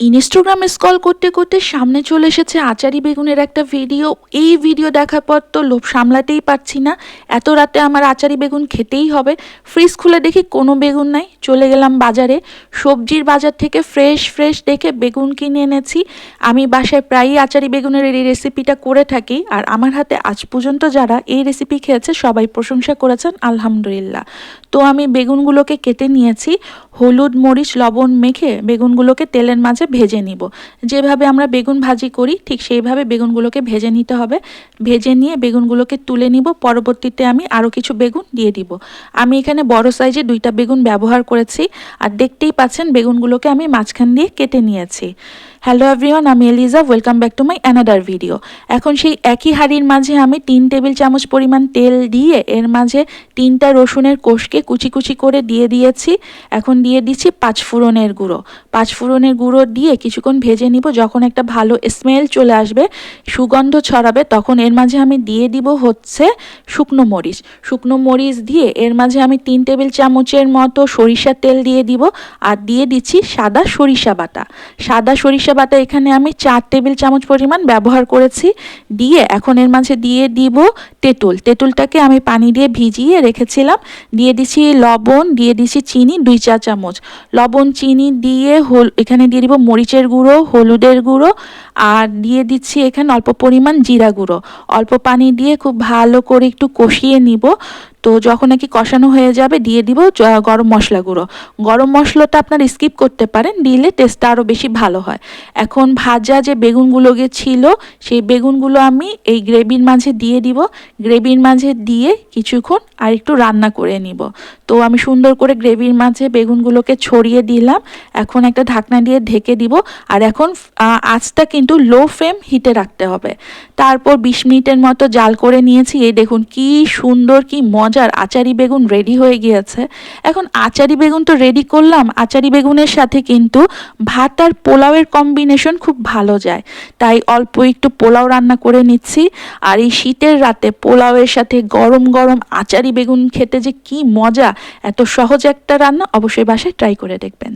ইনস্টাগ্রামে স্কল করতে করতে সামনে চলে এসেছে আচারি বেগুনের একটা ভিডিও এই ভিডিও দেখার পর তো লোভ সামলাতেই পারছি না। এত রাতে আমার আচারি বেগুন খেতেই হবে। ফ্রিজ খুলে দেখি কোনো বেগুন নাই। চলে গেলাম বাজারে। সবজির বাজার থেকে ফ্রেশ ফ্রেশ দেখে বেগুন কিনে এনেছি। আমি বাসায় প্রায়ই আচারি বেগুনের এই রেসিপিটা করে থাকি। আর আমার হাতে আজ পর্যন্ত যারা এই রেসিপি খেয়েছে, সবাই প্রশংসা করেছেন, আলহামদুলিল্লাহ। তো আমি বেগুনগুলোকে কেটে নিয়েছি। হলুদ, মরিচ, লবণ মেখে বেগুনগুলোকে তেলের মাঝে ভেজে নিব। যেভাবে আমরা বেগুন ভাজি করি, ঠিক সেইভাবে বেগুনগুলোকে ভেজে নিতে হবে। ভেজে নিয়ে বেগুনগুলোকে তুলে নিব। পরবর্তীতে আমি আরও কিছু বেগুন দিয়ে দিব। আমি এখানে বড় সাইজে দুইটা বেগুন ব্যবহার করেছি। আর দেখতেই পাচ্ছেন বেগুনগুলোকে আমি মাঝখান দিয়ে কেটে নিয়েছি। হ্যালো এভরিওয়ান আমি Eliza welcome back to my another video এখন সেই একই হাঁড়ির মাঝে আমি তিন টেবিল চামচ পরিমাণ তেল দিয়ে এর মাঝে তিনটা রসুনের কোষকে কুচি কুচি করে দিয়ে দিয়েছি। এখন দিয়ে দিচ্ছি পাঁচফোড়নের গুঁড়ো। পাঁচ পাঁচফোড়নের গুঁড়ো দিয়ে কিছুক্ষণ ভেজে নিব। যখন একটা ভালো স্মেল চলে আসবে, সুগন্ধ ছড়াবে, তখন এর মাঝে আমি দিয়ে দিব হচ্ছে শুকনো মরিচ। শুকনো মরিচ দিয়ে এর মাঝে আমি তিন টেবিল চামচের মতো সরিষার তেল দিয়ে দিব আর দিয়ে দিচ্ছি সাদা সরিষা বাটা। সাদা সরিষা বাটা এখানে আমি চার টেবিল চামচ পরিমাণ ব্যবহার করেছি। দিয়ে এখন এর মাঝে দিয়ে দিব তেঁতুল। তেঁতুলটাকে আমি পানি দিয়ে ভিজিয়ে রেখেছিলাম। দিয়ে দিচ্ছি লবণ, দিয়ে দিচ্ছি চিনি দুই চা চামচ। লবণ, চিনি দিয়ে হল এখানে দিয়ে দিব মরিচের গুঁড়ো, হলুদের গুঁড়ো, আর দিয়ে দিচ্ছি এখানে অল্প পরিমাণ জিরা গুঁড়ো। অল্প পানি দিয়ে খুব ভালো করে একটু কষিয়ে নিব। তো যখন নাকি কষানো হয়ে যাবে, দিয়ে দিব গরম মশলা গুঁড়ো। গরম মশলাটা আপনার স্কিপ করতে পারেন, দিলে টেস্টটা আরও বেশি ভালো হয়। এখন ভাজা যে বেগুনগুলো ছিল, সেই বেগুনগুলো আমি এই গ্রেভির মাঝে দিয়ে দিব। গ্রেভির মাঝে দিয়ে কিছুক্ষণ আর একটু রান্না করে নিব। তো আমি সুন্দর করে গ্রেভির মাঝে বেগুনগুলোকে ছড়িয়ে দিলাম। এখন একটা ঢাকনা দিয়ে ঢেকে দিব। আর এখন আঁচটা কিন্তু লো ফ্লেম হিটে রাখতে হবে। তারপর বিশ মিনিটের মতো জাল করে নিয়েছি। এই দেখুন কি সুন্দর, কি মজার আচারি বেগুন রেডি হয়ে গিয়েছে। এখন আচারি বেগুন তো রেডি করলাম, আচারি বেগুনের সাথে কিন্তু ভাত আর পোলাওয়ের কম্বিনেশন খুব ভালো যায়। তাই অল্প একটু পোলাও রান্না করে নিচ্ছি। আর এই শীতের রাতে পোলাওয়ের সাথে গরম গরম আচারি বেগুন খেতে যে কি মজা, এত সহজ একটা রান্না অবশ্যই বাসায় ট্রাই করে দেখবেন।